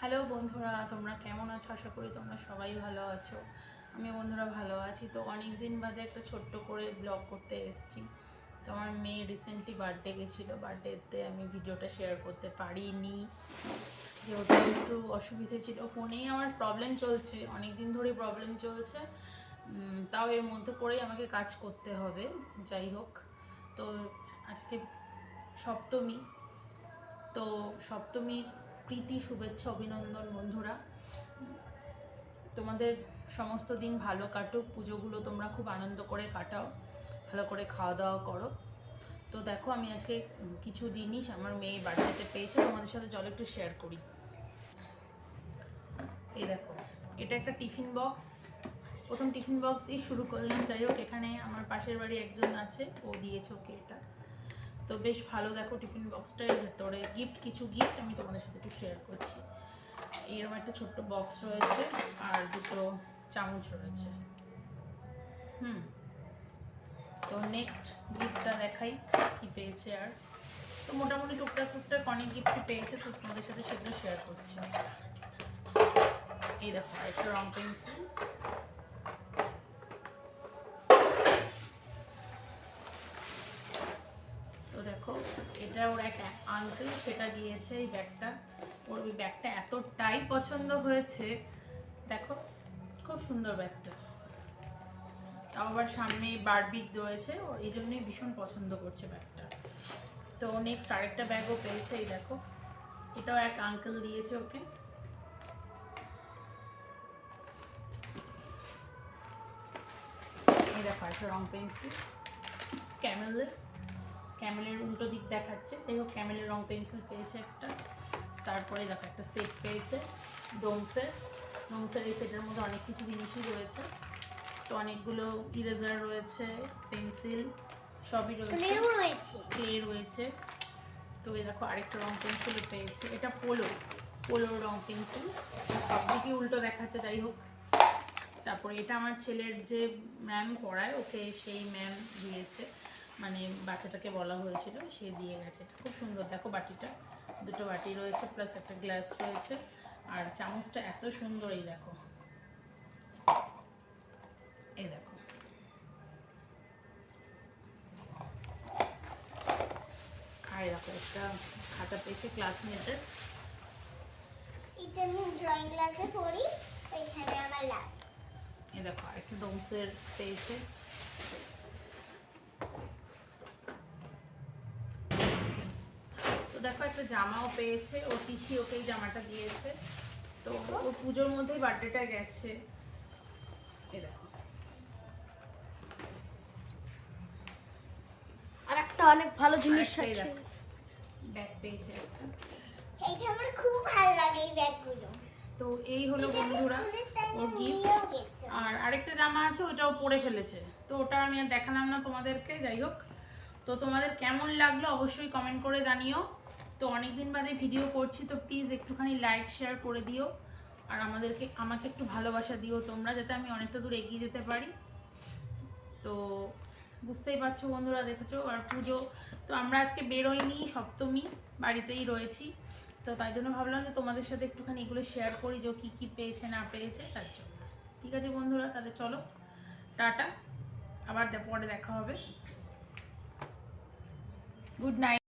Hello বন্ধুরা, তোমরা কেমন আছো? আশা করি তোমরা সবাই ভালো আছো। আমি বন্ধুরা ভালো আছি। তো অনেক দিন বাদে একটা ছোট্ট করে ব্লগ করতে এসেছি। তো আমার মেয়ে রিসেন্টলি বার্থডে গেছিল। বার্থডেতে আমি ভিডিওটা শেয়ার করতে পারিনি। যেহেতু একটু অসুবিধে ছিল। ফোনেই আমার প্রবলেম চলছে। অনেক দিন ধরেই প্রবলেম চলছে। তাও এর মধ্যে করেই আমাকে কাজ করতে হবে। যাই হোক। তো আজকে সপ্তমী। তো সপ্তমীর প্রীতি, শুভেচ্ছা, অভিনন্দন বন্ধুরা। তোমাদের সমস্ত দিন ভালো কাটুক, পুজোগুলো তোমরা খুব আনন্দ করে কাটাও, ভালো করে খাওয়া দাওয়া করো। তো দেখো, আমি আজকে কিছু জিনিস আমার মেয়ে বাড়িতে পেয়েছে, তোমাদের সাথে জল একটু শেয়ার করি। এই দেখো, এটা একটা টিফিন বক্স। প্রথম টিফিন বক্স দিয়ে শুরু করলাম। যাই হোক, এখানে আমার পাশের বাড়ি একজন আছে, ও দিয়েছে ওকে এটা। তো বেশ ভালো, দেখো টিফিন বক্সটার ভেতরে গিফট কিছু গিফট আমি তোমাদের সাথে একটু শেয়ার করছি। এরকম একটা ছোট্ট বক্স রয়েছে আর দুটো চামচ রয়েছে। হুম। তো নেক্সট গিফটটা দেখাই কি পেয়েছে আর। তো মোটামুটি টুকটাক টুকটাক অনেক গিফটই পেয়েছে, তো তোমাদের সাথে সেগুলো শেয়ার করছি। এই দেখো একটা রং পেন্সিল তো দেখো এটা ওর এক আঙ্কেল সেটা দিয়েছে এই ব্যাগটা। ওর ওই ব্যাগটা এতটাই পছন্দ হয়েছে। দেখো, খুব সুন্দর ব্যাগটা। তাও আবার সামনে বারবিট রয়েছে। ও এই জন্যই ভীষণ পছন্দ করছে ব্যাগটা। তো নেক্সট আরেকটা ব্যাগও পেয়েছে, এই দেখো। এটাও এক আঙ্কেল দিয়েছে ওকে। এই দেখো একটা রং পেন্সিল। ক্যামেলের ক্যামেলের উল্টো দিক দেখাচ্ছে। হোক ক্যামেলের রং পেন্সিল পেয়েছে একটা। তারপরে দেখো একটা সেট পেয়েছে ডোমসের ডোমসের এই সেটের মধ্যে অনেক কিছু জিনিসই রয়েছে। তো অনেকগুলো ইরেজার রয়েছে পেন্সিল সবই রয়েছে। ক্লে রয়েছে। তো এই দেখো আরেকটা রং পেন্সিল পেয়েছে। এটা পোলো পোলোর রং পেন্সিল। সব দিকে উল্টো দেখাচ্ছে যাই হোক। তারপরে এটা আমার ছেলের যে ম্যাম পড়ায় ওকে সেই ম্যাম দিয়েছে। মানে বাচ্চাটাকে বলা হয়েছিল সে দিয়ে গেছে। এটা খুব সুন্দর। দেখো বাটিটা। দুটো বাটি রয়েছে প্লাস একটা গ্লাস রয়েছে। আর চামচটা এত সুন্দর এই দেখো। এই দেখো। আর দেখো একটা খাতা পেয়েছে ক্লাসমেটের এটা আমি ড্রয়িং ক্লাসে পড়ি ওইখানে আমার লাগে। এই দেখো আরেকটা ডোমসের পেয়েছে। তো দেখো একটা জামাও পেয়েছে ও পিসি ওকেই জামাটা দিয়েছে। তো ও পুজোর মধ্যেই বার্থডেটা গেছে। এই দেখো। আর একটা অনেক ভালো জিনিস আছে। ব্যাগ পেয়েছে একটা। এইটা আমার খুব ভালো লাগে এই ব্যাগগুলো। তো এই হলো বন্ধুরা ওর গিফট আর আরেকটা জামা আছে ওটাও পরে ফেলেছে। তো ওটা আমি আর দেখালাম না তোমাদেরকে যাই হোক। তো তোমাদের কেমন লাগল অবশ্যই কমেন্ট করে জানিও। তো অনেক দিন বাদে ভিডিও করছি, তো প্লিজ একটুখানি লাইক শেয়ার করে দিও। আর আমাদেরকে, আমাকে একটু ভালোবাসা দিও তোমরা, যাতে আমি অনেকটা দূর এগিয়ে যেতে পারি। তো বুঝতেই পারছ বন্ধুরা, দেখেছ? আর পুজো, তো আমরা আজকে বেরোইনি, সপ্তমী, বাড়িতেই রয়েছি। তো তাই জন্য ভাবলাম যে তোমাদের সাথে একটুখানি এগুলো শেয়ার করি, যে কী কী পেয়েছে, না পেয়েছে, তার জন্য। ঠিক আছে বন্ধুরা, তাহলে চলো। টাটা। আবার পরে দেখা হবে। Good night